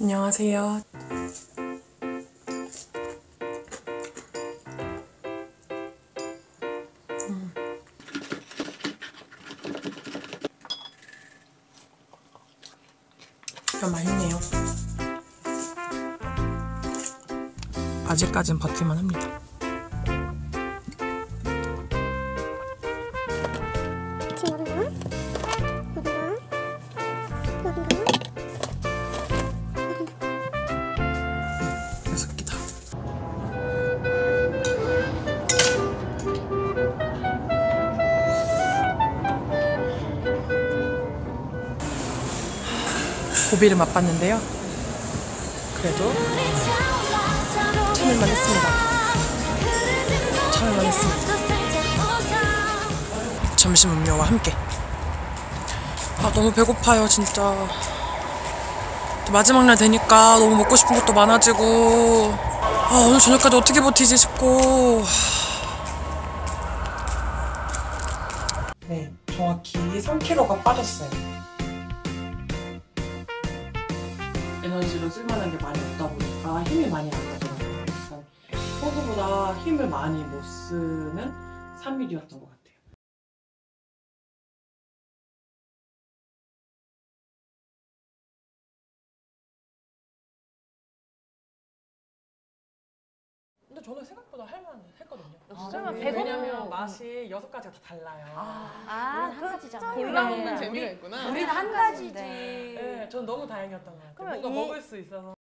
안녕하세요. 음. 아, 맛있네요. 아직까진 버틸만 합니다. 여섯 고비를 맛봤는데요. 그래도 참을만 했습니다. 참을만 했습니다. 점심 음료와 함께. 아 너무 배고파요 진짜. 마지막 날 되니까 너무 먹고 싶은 것도 많아지고 아 오늘 저녁까지 어떻게 버티지 싶고 네 정확히 3kg가 빠졌어요 에너지로 쓸만한 게 많이 없다 보니까 힘이 많이 안 나더라고요 그래서 평소보다 힘을 많이 못 쓰는 3일이었던 것 같아요 근데 저는 생각보다 할만 했거든요. 설마 네, 왜냐면 맛이 여섯 가지가 다 달라요. 아, 한 가지잖아. 골라 먹는 네. 재미가 있구나. 우리는 한 가지지. 네, 전 너무 다행이었던 것 같아요. 뭔가 이- 먹을 수 있어서.